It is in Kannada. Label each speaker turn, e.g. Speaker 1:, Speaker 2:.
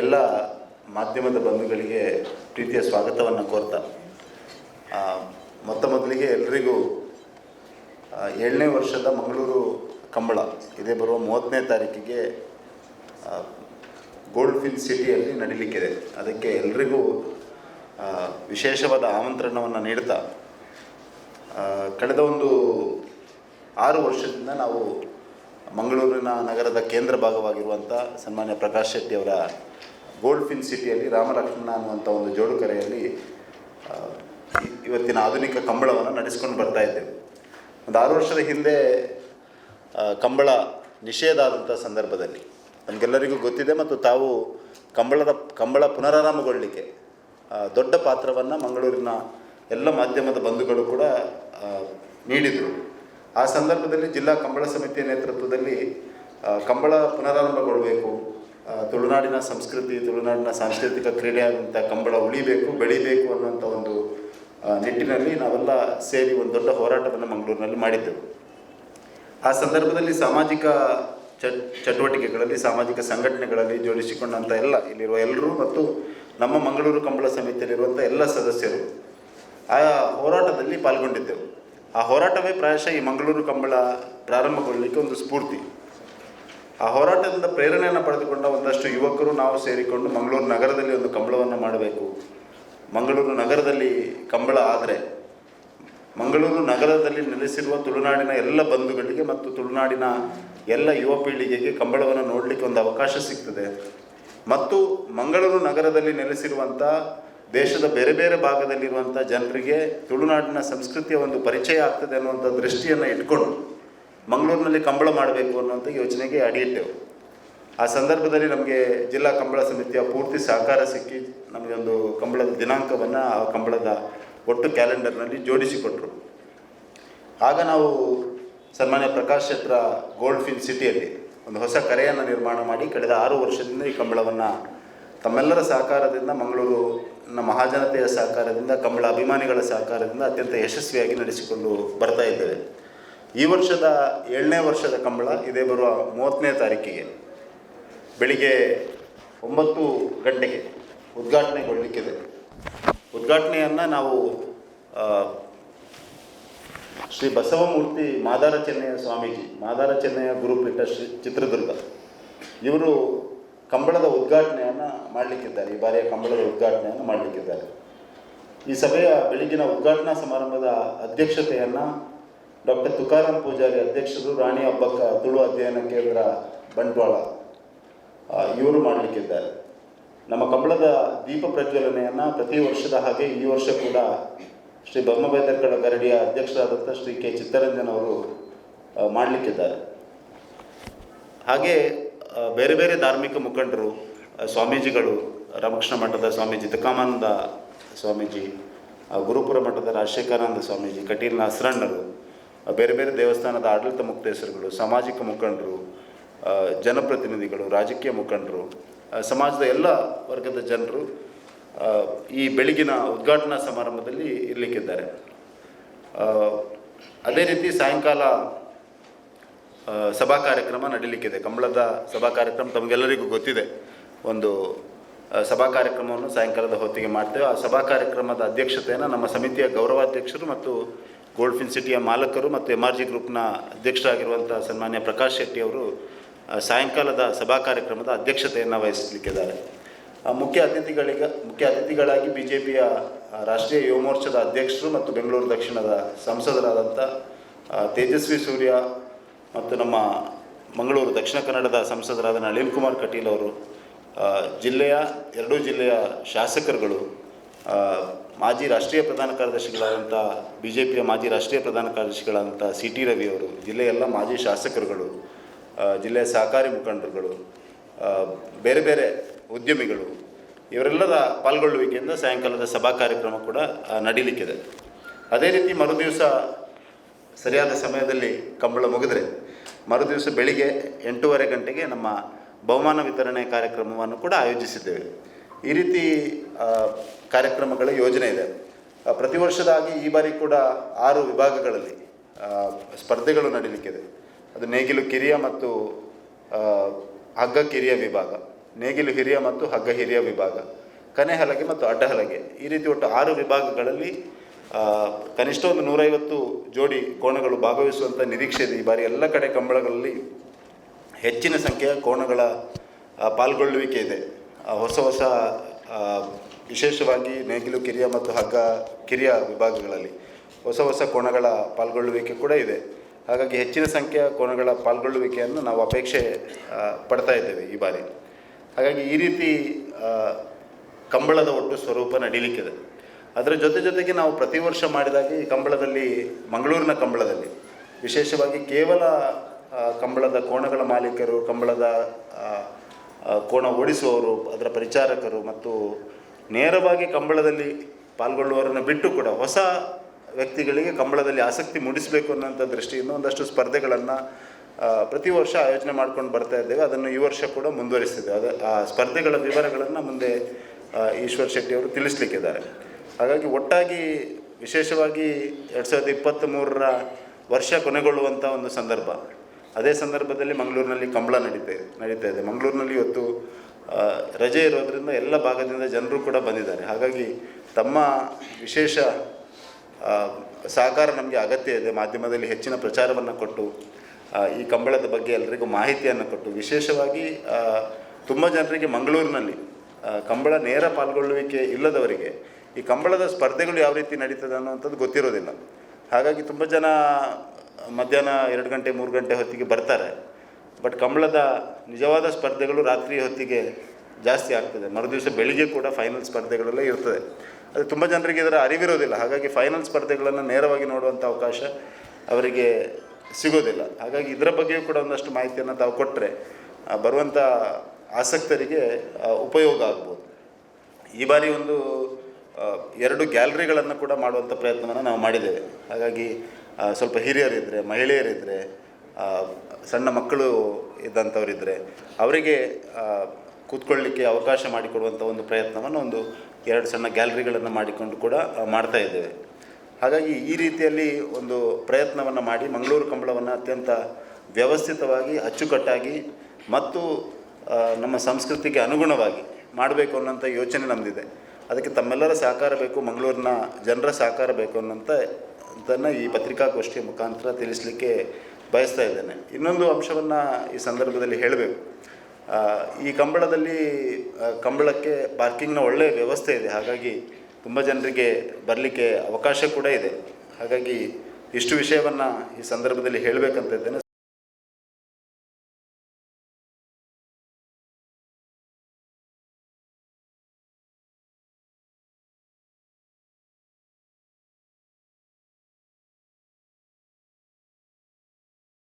Speaker 1: ಎಲ್ಲ ಮಾಧ್ಯಮದ ಬಂಧುಗಳಿಗೆ ಪ್ರೀತಿಯ ಸ್ವಾಗತವನ್ನು ಕೋರ್ತಾ ಮೊತ್ತ ಮೊದಲಿಗೆ ಎಲ್ರಿಗೂ ಏಳನೇ ವರ್ಷದ ಮಂಗಳೂರು ಕಂಬಳ, ಇದೇ ಬರುವ ಮೂವತ್ತನೇ ತಾರೀಕಿಗೆ ಗೋಲ್ಡ್ ಫಿಲ್ ಸಿಟಿಯಲ್ಲಿ ನಡೀಲಿಕ್ಕಿದೆ. ಅದಕ್ಕೆ ಎಲ್ರಿಗೂ ವಿಶೇಷವಾದ ಆಮಂತ್ರಣವನ್ನು ನೀಡ್ತಾ ಕಳೆದ ಒಂದು ಆರು ವರ್ಷದಿಂದ ನಾವು ಮಂಗಳೂರಿನ ನಗರದ ಕೇಂದ್ರ ಭಾಗವಾಗಿರುವಂಥ ಸನ್ಮಾನ್ಯ ಪ್ರಕಾಶ್ ಶೆಟ್ಟಿ ಅವರ ಗೋಲ್ಡ್ ಫಿನ್ ಸಿಟಿಯಲ್ಲಿ ರಾಮಲಕ್ಷ್ಮಣ ಅನ್ನುವಂಥ ಒಂದು ಜೋಡುಕರೆಯಲ್ಲಿ ಕರೆಯಲ್ಲಿ ಇವತ್ತಿನ ಆಧುನಿಕ ಕಂಬಳವನ್ನು ನಡೆಸ್ಕೊಂಡು ಬರ್ತಾ ಇದ್ದೇವೆ. ಒಂದು ಆರು ವರ್ಷದ ಹಿಂದೆ ಕಂಬಳ ನಿಷೇಧ ಆದಂಥ ಸಂದರ್ಭದಲ್ಲಿ ನಮಗೆಲ್ಲರಿಗೂ ಗೊತ್ತಿದೆ ಮತ್ತು ತಾವು ಕಂಬಳದ, ಕಂಬಳ ಪುನರಾರಂಭಗೊಳ್ಳಲಿಕ್ಕೆ ದೊಡ್ಡ ಪಾತ್ರವನ್ನು ಮಂಗಳೂರಿನ ಎಲ್ಲ ಮಾಧ್ಯಮದ ಬಂಧುಗಳು ಕೂಡ ನೀಡಿದರು. ಆ ಸಂದರ್ಭದಲ್ಲಿ ಜಿಲ್ಲಾ ಕಂಬಳ ಸಮಿತಿಯ ನೇತೃತ್ವದಲ್ಲಿ ಕಂಬಳ ಪುನರಾರಂಭಗೊಳ್ಳಬೇಕು ತುಳುನಾಡಿನ ಸಂಸ್ಕೃತಿ, ತುಳುನಾಡಿನ ಸಾಂಸ್ಕೃತಿಕ ಕ್ರೀಡೆಯಾದಂಥ ಕಂಬಳ ಉಳಿಬೇಕು, ಬೆಳಿಬೇಕು ಅನ್ನುವಂಥ ಒಂದು ನಿಟ್ಟಿನಲ್ಲಿ ನಾವೆಲ್ಲ ಸೇರಿ ಒಂದು ದೊಡ್ಡ ಹೋರಾಟವನ್ನು ಮಂಗಳೂರಿನಲ್ಲಿ ಮಾಡಿದ್ದೆವು. ಆ ಸಂದರ್ಭದಲ್ಲಿ ಸಾಮಾಜಿಕ ಚಟ್, ಚಟುವಟಿಕೆಗಳಲ್ಲಿ, ಸಾಮಾಜಿಕ ಸಂಘಟನೆಗಳಲ್ಲಿ ಜೋಡಿಸಿಕೊಂಡಂಥ ಎಲ್ಲ, ಇಲ್ಲಿರುವ ಎಲ್ಲರೂ ಮತ್ತು ನಮ್ಮ ಮಂಗಳೂರು ಕಂಬಳ ಸಮಿತಿಯಲ್ಲಿರುವಂಥ ಎಲ್ಲ ಸದಸ್ಯರು ಆ ಹೋರಾಟದಲ್ಲಿ ಪಾಲ್ಗೊಂಡಿದ್ದೆವು. ಆ ಹೋರಾಟವೇ ಪ್ರಾಯಶಃ ಈ ಮಂಗಳೂರು ಕಂಬಳ ಪ್ರಾರಂಭಗೊಳ್ಳಲಿಕ್ಕೆ ಒಂದು ಸ್ಫೂರ್ತಿ. ಆ ಹೋರಾಟದಿಂದ ಪ್ರೇರಣೆಯನ್ನು ಪಡೆದುಕೊಂಡ ಒಂದಷ್ಟು ಯುವಕರು ನಾವು ಸೇರಿಕೊಂಡು ಮಂಗಳೂರು ನಗರದಲ್ಲಿ ಒಂದು ಕಂಬಳವನ್ನು ಮಾಡಬೇಕು. ಮಂಗಳೂರು ನಗರದಲ್ಲಿ ಕಂಬಳ ಆದರೆ ಮಂಗಳೂರು ನಗರದಲ್ಲಿ ನೆಲೆಸಿರುವ ತುಳುನಾಡಿನ ಎಲ್ಲ ಬಂಧುಗಳಿಗೆ ಮತ್ತು ತುಳುನಾಡಿನ ಎಲ್ಲ ಯುವ ಪೀಳಿಗೆಗೆ ಕಂಬಳವನ್ನು ನೋಡಲಿಕ್ಕೆ ಒಂದು ಅವಕಾಶ ಸಿಗ್ತದೆ. ಮತ್ತು ಮಂಗಳೂರು ನಗರದಲ್ಲಿ ನೆಲೆಸಿರುವಂಥ ದೇಶದ ಬೇರೆ ಬೇರೆ ಭಾಗದಲ್ಲಿರುವಂಥ ಜನರಿಗೆ ತುಳುನಾಡಿನ ಸಂಸ್ಕೃತಿಯ ಒಂದು ಪರಿಚಯ ಆಗ್ತದೆ ಅನ್ನುವಂಥ ದೃಷ್ಟಿಯನ್ನು ಇಟ್ಕೊಂಡು ಮಂಗಳೂರಿನಲ್ಲಿ ಕಂಬಳ ಮಾಡಬೇಕು ಅನ್ನುವಂಥ ಯೋಚನೆಗೆ ಅಡಿಯಿಟ್ಟೆವು ಆ ಸಂದರ್ಭದಲ್ಲಿ ನಮಗೆ ಜಿಲ್ಲಾ ಕಂಬಳ ಸಮಿತಿಯ ಪೂರ್ತಿ ಸಹಕಾರ ಸಿಕ್ಕಿ ನಮಗೆ ಒಂದು ಕಂಬಳದ ದಿನಾಂಕವನ್ನು ಆ ಕಂಬಳದ ಒಟ್ಟು ಕ್ಯಾಲೆಂಡರ್ನಲ್ಲಿ ಜೋಡಿಸಿಕೊಟ್ರು. ಆಗ ನಾವು ಸನ್ಮಾನ್ಯ ಪ್ರಕಾಶ್ ಛತ್ರ ಗೋಲ್ಡ್ ಫಿನ್ ಸಿಟಿಯಲ್ಲಿ ಒಂದು ಹೊಸ ಕರೆಯನ್ನು ನಿರ್ಮಾಣ ಮಾಡಿ ಕಳೆದ ಆರು ವರ್ಷದಿಂದ ಈ ಕಂಬಳವನ್ನು ತಮ್ಮೆಲ್ಲರ ಸಹಕಾರದಿಂದ ಮಂಗಳೂರಿನ ಮಹಾಜನತೆಯ ಸಹಕಾರದಿಂದ ಕಂಬಳ ಅಭಿಮಾನಿಗಳ ಸಹಕಾರದಿಂದ ಅತ್ಯಂತ ಯಶಸ್ವಿಯಾಗಿ ನಡೆಸಿಕೊಂಡು ಬರ್ತಾ ಇದ್ದೇವೆ. ಈ ವರ್ಷದ ಏಳನೇ ವರ್ಷದ ಕಂಬಳ ಇದೇ ಬರುವ ಮೂವತ್ತನೇ ತಾರೀಕಿಗೆ ಬೆಳಿಗ್ಗೆ ಒಂಬತ್ತು ಗಂಟೆಗೆ ಉದ್ಘಾಟನೆಗೊಳ್ಳಲಿಕ್ಕಿದೆ ಉದ್ಘಾಟನೆಯನ್ನು ನಾವು ಶ್ರೀ ಬಸವಮೂರ್ತಿ ಮಾದಾರ ಚೆನ್ನಯ್ಯ ಸ್ವಾಮೀಜಿ, ಮಾದಾರ ಚೆನ್ನಯ್ಯ ಗುರುಪೀಠ ಶ್ರೀ ಚಿತ್ರದುರ್ಗ, ಇವರು ಕಂಬಳದ ಉದ್ಘಾಟನೆಯನ್ನು ಮಾಡಲಿಕ್ಕಿದ್ದಾರೆ. ಈ ಬಾರಿಯ ಕಂಬಳದ ಉದ್ಘಾಟನೆಯನ್ನು ಮಾಡಲಿಕ್ಕಿದ್ದಾರೆ. ಈ ಸಭೆಯ ಬೆಳಗಿನ ಉದ್ಘಾಟನಾ ಸಮಾರಂಭದ ಅಧ್ಯಕ್ಷತೆಯನ್ನು ಡಾಕ್ಟರ್ ತುಕಾರಾಮ್ ಪೂಜಾರಿ ಅಧ್ಯಕ್ಷರು, ರಾಣಿ ಹಬ್ಬಕ್ಕ ತುಳು ಅಧ್ಯಯನ ಕೇಂದ್ರ ಬಂಟ್ವಾಳ ಇವರು ಮಾಡಲಿಕ್ಕಿದ್ದಾರೆ. ನಮ್ಮ ಕಂಬಳದ ದೀಪ ಪ್ರಜ್ವಲನೆಯನ್ನು ಪ್ರತಿ ವರ್ಷದ ಹಾಗೆ ಈ ವರ್ಷ ಕೂಡ ಶ್ರೀ ಬೊಮ್ಮಬೈದರ್ಕಳ ಗರಡಿಯ ಅಧ್ಯಕ್ಷರಾದಂಥ ಶ್ರೀ ಕೆ ಚಿತ್ತರಂಜನ್ ಅವರು ಮಾಡಲಿಕ್ಕಿದ್ದಾರೆ. ಹಾಗೆ ಬೇರೆ ಬೇರೆ ಧಾರ್ಮಿಕ ಮುಖಂಡರು ಸ್ವಾಮೀಜಿಗಳು, ರಾಮಕೃಷ್ಣ ಮಠದ ಸ್ವಾಮೀಜಿ ತುಕಾಮಾನಂದ ಸ್ವಾಮೀಜಿ ಗುರುಪುರ ಮಠದ ರಾಜಶೇಖರಾನಂದ ಸ್ವಾಮೀಜಿ ಕಟೀಲ್ನ ಹಸ್ರಣ್ಣರು ಬೇರೆ ಬೇರೆ ದೇವಸ್ಥಾನದ ಆಡಳಿತ ಮುಕ್ತೇಶ್ವರಗಳು, ಸಾಮಾಜಿಕ ಮುಖಂಡರು ಜನಪ್ರತಿನಿಧಿಗಳು, ರಾಜಕೀಯ ಮುಖಂಡರು ಸಮಾಜದ ಎಲ್ಲ ವರ್ಗದ ಜನರು ಈ ಬೆಳಗಿನ ಉದ್ಘಾಟನಾ ಸಮಾರಂಭದಲ್ಲಿ ಇರಲಿಕ್ಕಿದ್ದಾರೆ. ಅದೇ ರೀತಿ ಸಾಯಂಕಾಲ ಸಭಾ ಕಾರ್ಯಕ್ರಮ ನಡೀಲಿಕ್ಕಿದೆ. ಕಂಬಳದ ಸಭಾ ಕಾರ್ಯಕ್ರಮ ತಮಗೆಲ್ಲರಿಗೂ ಗೊತ್ತಿದೆ. ಒಂದು ಸಭಾ ಕಾರ್ಯಕ್ರಮವನ್ನು ಸಾಯಂಕಾಲದ ಹೊತ್ತಿಗೆ ಮಾಡ್ತೇವೆ. ಆ ಸಭಾ ಕಾರ್ಯಕ್ರಮದ ಅಧ್ಯಕ್ಷತೆಯನ್ನು ನಮ್ಮ ಸಮಿತಿಯ ಗೌರವಾಧ್ಯಕ್ಷರು ಮತ್ತು ಗೋಲ್ಡ್ ಫಿನ್ ಸಿಟಿಯ ಮಾಲಕರು ಮತ್ತು ಎಂ ಆರ್ ಜಿ ಗ್ರೂಪ್ನ ಅಧ್ಯಕ್ಷರಾಗಿರುವಂಥ ಸನ್ಮಾನ್ಯ ಪ್ರಕಾಶ್ ಶೆಟ್ಟಿ ಅವರು ಸಾಯಂಕಾಲದ ಸಭಾ ಕಾರ್ಯಕ್ರಮದ ಅಧ್ಯಕ್ಷತೆಯನ್ನು ವಹಿಸಲಿಕ್ಕಿದ್ದಾರೆ. ಮುಖ್ಯ ಅತಿಥಿಗಳಿಗ, ಮುಖ್ಯ ಅತಿಥಿಗಳಾಗಿ ಬಿ ಜೆ ಪಿಯ ರಾಷ್ಟ್ರೀಯ ಯುವ ಮೋರ್ಚಾದ ಅಧ್ಯಕ್ಷರು ಮತ್ತು ಬೆಂಗಳೂರು ದಕ್ಷಿಣದ ಸಂಸದರಾದಂಥ ತೇಜಸ್ವಿ ಸೂರ್ಯ ಮತ್ತು ನಮ್ಮ ಮಂಗಳೂರು ದಕ್ಷಿಣ ಕನ್ನಡದ ಸಂಸದರಾದ ನಳಿನ್ ಕುಮಾರ್ ಕಟೀಲ್ ಅವರು ಜಿಲ್ಲೆಯ, ಎರಡೂ ಜಿಲ್ಲೆಯ ಶಾಸಕರುಗಳು ಮಾಜಿ ರಾಷ್ಟ್ರೀಯ ಪ್ರಧಾನ ಕಾರ್ಯದರ್ಶಿಗಳಾದಂಥ ಬಿ ಜೆ ಪಿಯ ಮಾಜಿ ರಾಷ್ಟ್ರೀಯ ಪ್ರಧಾನ ಕಾರ್ಯದರ್ಶಿಗಳಾದಂಥ ಸಿ ಟಿ ರವಿ ಅವರು, ಜಿಲ್ಲೆಯ ಎಲ್ಲ ಮಾಜಿ ಶಾಸಕರುಗಳು ಜಿಲ್ಲೆಯ ಸಹಕಾರಿ ಮುಖಂಡರುಗಳು ಬೇರೆ ಬೇರೆ ಉದ್ಯಮಿಗಳು, ಇವರೆಲ್ಲರ ಪಾಲ್ಗೊಳ್ಳುವಿಕೆಯಿಂದ ಸಾಯಂಕಾಲದ ಸಭಾ ಕಾರ್ಯಕ್ರಮ ಕೂಡ ನಡೀಲಿಕ್ಕಿದೆ. ಅದೇ ರೀತಿ ಮರುದಿವಸ ಸರಿಯಾದ ಸಮಯದಲ್ಲಿ ಕಂಬಳ ಮುಗಿದ್ರೆ ಮರುದಿವಸ ಬೆಳಿಗ್ಗೆ ಎಂಟೂವರೆ ಗಂಟೆಗೆ ನಮ್ಮ ಬಹುಮಾನ ವಿತರಣೆ ಕಾರ್ಯಕ್ರಮವನ್ನು ಕೂಡ ಆಯೋಜಿಸಿದ್ದೇವೆ. ಈ ರೀತಿ ಕಾರ್ಯಕ್ರಮಗಳ ಯೋಜನೆ ಇದೆ. ಪ್ರತಿ ವರ್ಷದಾಗಿ ಈ ಬಾರಿ ಕೂಡ ಆರು ವಿಭಾಗಗಳಲ್ಲಿ ಸ್ಪರ್ಧೆಗಳು ನಡೀಲಿಕ್ಕಿದೆ ಅದು ನೇಗಿಲು ಕಿರಿಯ ಮತ್ತು ಹಗ್ಗ ಕಿರಿಯ ವಿಭಾಗ, ನೇಗಿಲು ಹಿರಿಯ ಮತ್ತು ಹಗ್ಗ ಹಿರಿಯ ವಿಭಾಗ, ಕನೆ ಹಲಗೆ ಮತ್ತು ಅಡ್ಡ ಹಲಗೆ. ಈ ರೀತಿ ಒಟ್ಟು ಆರು ವಿಭಾಗಗಳಲ್ಲಿ ಕನಿಷ್ಠ ಒಂದು ನೂರೈವತ್ತು ಜೋಡಿ ಕೋಣಗಳು ಭಾಗವಹಿಸುವಂಥ ನಿರೀಕ್ಷೆ ಇದೆ. ಈ ಬಾರಿ ಎಲ್ಲ ಕಡೆ ಕಂಬಳಗಳಲ್ಲಿ ಹೆಚ್ಚಿನ ಸಂಖ್ಯೆಯ ಕೋಣಗಳ ಪಾಲ್ಗೊಳ್ಳುವಿಕೆ ಇದೆ. ಹೊಸ ಹೊಸ ವಿಶೇಷವಾಗಿ ನೇಗಿಲು, ಕಿರಿಯ ಮತ್ತು ಹಗ್ಗ, ಕಿರಿಯ ವಿಭಾಗಗಳಲ್ಲಿ ಹೊಸ ಹೊಸ ಕೋಣಗಳ ಪಾಲ್ಗೊಳ್ಳುವಿಕೆ ಕೂಡ ಇದೆ. ಹಾಗಾಗಿ ಹೆಚ್ಚಿನ ಸಂಖ್ಯೆಯ ಕೋಣಗಳ ಪಾಲ್ಗೊಳ್ಳುವಿಕೆಯನ್ನು ನಾವು ಅಪೇಕ್ಷೆ ಪಡ್ತಾ ಇದ್ದೇವೆ ಈ ಬಾರಿ. ಹಾಗಾಗಿ ಈ ರೀತಿ ಕಂಬಳದ ಒಟ್ಟು ಸ್ವರೂಪ ನಡೀಲಿಕ್ಕಿದೆ. ಅದರ ಜೊತೆ ಜೊತೆಗೆ ನಾವು ಪ್ರತಿ ವರ್ಷ ಮಾಡಿದಾಗ ಈ ಕಂಬಳದಲ್ಲಿ, ಮಂಗಳೂರಿನ ಕಂಬಳದಲ್ಲಿ. ವಿಶೇಷವಾಗಿ ಕೇವಲ ಕಂಬಳದ ಕೋಣಗಳ ಮಾಲೀಕರು, ಕಂಬಳದ ಕೋಣ ಓಡಿಸುವವರು, ಅದರ ಪರಿಚಾರಕರು ಮತ್ತು ನೇರವಾಗಿ ಕಂಬಳದಲ್ಲಿ ಪಾಲ್ಗೊಳ್ಳುವವರನ್ನು ಬಿಟ್ಟು ಕೂಡ ಹೊಸ ವ್ಯಕ್ತಿಗಳಿಗೆ ಕಂಬಳದಲ್ಲಿ ಆಸಕ್ತಿ ಮೂಡಿಸಬೇಕು ಅನ್ನೋಂಥ ದೃಷ್ಟಿಯಿಂದ ಒಂದಷ್ಟು ಸ್ಪರ್ಧೆಗಳನ್ನು ಪ್ರತಿ ವರ್ಷ ಆಯೋಜನೆ ಮಾಡ್ಕೊಂಡು ಬರ್ತಾ ಇದ್ದೇವೆ. ಅದನ್ನು ಈ ವರ್ಷ ಕೂಡ ಮುಂದುವರಿಸ್ತಿದ್ದೇವೆ. ಅದು, ಆ ಸ್ಪರ್ಧೆಗಳ ವಿವರಗಳನ್ನು ಮುಂದೆ ಈಶ್ವರ್ ಶೆಟ್ಟಿಯವರು ತಿಳಿಸ್ಲಿಕ್ಕಿದ್ದಾರೆ. ಹಾಗಾಗಿ ಒಟ್ಟಾಗಿ ವಿಶೇಷವಾಗಿ ಎರಡು ಸಾವಿರದ ಇಪ್ಪತ್ತ್ಮೂರರ ವರ್ಷ ಕೊನೆಗೊಳ್ಳುವಂಥ ಒಂದು ಸಂದರ್ಭ. ಅದೇ ಸಂದರ್ಭದಲ್ಲಿ ಮಂಗಳೂರಿನಲ್ಲಿ ಕಂಬಳ ನಡೀತಾ ನಡೀತಾ ಇದೆ. ಮಂಗಳೂರಿನಲ್ಲಿ ಇವತ್ತು ರಜೆ ಇರೋದರಿಂದ ಎಲ್ಲ ಭಾಗದಿಂದ ಜನರು ಕೂಡ ಬಂದಿದ್ದಾರೆ. ಹಾಗಾಗಿ ತಮ್ಮ ವಿಶೇಷ ಸಹಕಾರ ನಮಗೆ ಅಗತ್ಯ ಇದೆ. ಮಾಧ್ಯಮದಲ್ಲಿ ಹೆಚ್ಚಿನ ಪ್ರಚಾರವನ್ನು ಕೊಟ್ಟು ಈ ಕಂಬಳದ ಬಗ್ಗೆ ಎಲ್ಲರಿಗೂ ಮಾಹಿತಿಯನ್ನು ಕೊಟ್ಟು, ವಿಶೇಷವಾಗಿ ತುಂಬ ಜನರಿಗೆ ಮಂಗಳೂರಿನಲ್ಲಿ ಕಂಬಳ ನೇರ ಪಾಲ್ಗೊಳ್ಳುವಿಕೆ ಇಲ್ಲದವರಿಗೆ ಈ ಕಂಬಳದ ಸ್ಪರ್ಧೆಗಳು ಯಾವ ರೀತಿ ನಡೀತದೆ ಅನ್ನೋವಂಥದ್ದು ಗೊತ್ತಿರೋದಿಲ್ಲ. ಹಾಗಾಗಿ ತುಂಬ ಜನ ಮಧ್ಯಾಹ್ನ ಎರಡು ಗಂಟೆ, ಮೂರು ಗಂಟೆ ಹೊತ್ತಿಗೆ ಬರ್ತಾರೆ. ಬಟ್ ಕಂಬಳದ ನಿಜವಾದ ಸ್ಪರ್ಧೆಗಳು ರಾತ್ರಿ ಹೊತ್ತಿಗೆ ಜಾಸ್ತಿ ಆಗ್ತದೆ. ಮರುದಿವಸ ಬೆಳಿಗ್ಗೆ ಕೂಡ ಫೈನಲ್ ಸ್ಪರ್ಧೆಗಳೆಲ್ಲ ಇರ್ತದೆ. ಅದು ತುಂಬ ಜನರಿಗೆ ಇದರ ಅರಿವಿರೋದಿಲ್ಲ. ಹಾಗಾಗಿ ಫೈನಲ್ ಸ್ಪರ್ಧೆಗಳನ್ನು ನೇರವಾಗಿ ನೋಡುವಂಥ ಅವಕಾಶ ಅವರಿಗೆ ಸಿಗೋದಿಲ್ಲ. ಹಾಗಾಗಿ ಇದರ ಬಗ್ಗೆಯೂ ಕೂಡ ಒಂದಷ್ಟು ಮಾಹಿತಿಯನ್ನು ತಾವು ಕೊಟ್ಟರೆ ಬರುವಂಥ ಆಸಕ್ತರಿಗೆ ಉಪಯೋಗ ಆಗ್ಬೋದು. ಈ ಬಾರಿ ಒಂದು ಎರಡು ಗ್ಯಾಲರಿಗಳನ್ನು ಕೂಡ ಮಾಡುವಂಥ ಪ್ರಯತ್ನವನ್ನು ನಾವು ಮಾಡಿದ್ದೇವೆ. ಹಾಗಾಗಿ ಸ್ವಲ್ಪ ಹಿರಿಯರಿದ್ದರೆ ಮಹಿಳೆಯರಿದ್ದರೆ ಸಣ್ಣ ಮಕ್ಕಳು ಇದ್ದಂಥವರಿದ್ದರೆ ಅವರಿಗೆ ಕೂತ್ಕೊಳ್ಳಿಕ್ಕೆ ಅವಕಾಶ ಮಾಡಿಕೊಡುವಂಥ ಒಂದು ಪ್ರಯತ್ನವನ್ನು ಒಂದು ಎರಡು ಸಣ್ಣ ಗ್ಯಾಲರಿಗಳನ್ನು ಮಾಡಿಕೊಂಡು ಕೂಡ ಮಾಡ್ತಾ ಇದ್ದೇವೆ. ಹಾಗಾಗಿ, ಈ ರೀತಿಯಲ್ಲಿ ಒಂದು ಪ್ರಯತ್ನವನ್ನು ಮಾಡಿ ಮಂಗಳೂರು ಕಂಬಳವನ್ನು ಅತ್ಯಂತ ವ್ಯವಸ್ಥಿತವಾಗಿ, ಅಚ್ಚುಕಟ್ಟಾಗಿ ಮತ್ತು ನಮ್ಮ ಸಂಸ್ಕೃತಿಗೆ ಅನುಗುಣವಾಗಿ ಮಾಡಬೇಕು ಅನ್ನೋಂಥ ಯೋಚನೆ ನಮ್ಮದಿದೆ ಅದಕ್ಕೆ ತಮ್ಮೆಲ್ಲರ ಸಹಕಾರ ಬೇಕು, ಮಂಗಳೂರಿನ ಜನರ ಸಹಕಾರ ಬೇಕು ಅನ್ನೋಂಥ ಅದನ್ನು ಈ ಪತ್ರಿಕಾಗೋಷ್ಠಿಯ ಮುಖಾಂತರ ತಿಳಿಸಲಿಕ್ಕೆ ಬಯಸ್ತಾ ಇದ್ದೇನೆ. ಇನ್ನೊಂದು ಅಂಶವನ್ನು ಈ ಸಂದರ್ಭದಲ್ಲಿ ಹೇಳಬೇಕು. ಈ ಕಂಬಳದಲ್ಲಿ ಕಂಬಳಕ್ಕೆ ಪಾರ್ಕಿಂಗ್ನ ಒಳ್ಳೆಯ ವ್ಯವಸ್ಥೆ ಇದೆ. ಹಾಗಾಗಿ ತುಂಬ ಜನರಿಗೆ ಬರಲಿಕ್ಕೆ ಅವಕಾಶ ಕೂಡ ಇದೆ. ಹಾಗಾಗಿ ಇಷ್ಟು ವಿಷಯವನ್ನು ಈ ಸಂದರ್ಭದಲ್ಲಿ ಹೇಳಬೇಕಂತ ಇದ್ದೇನೆ.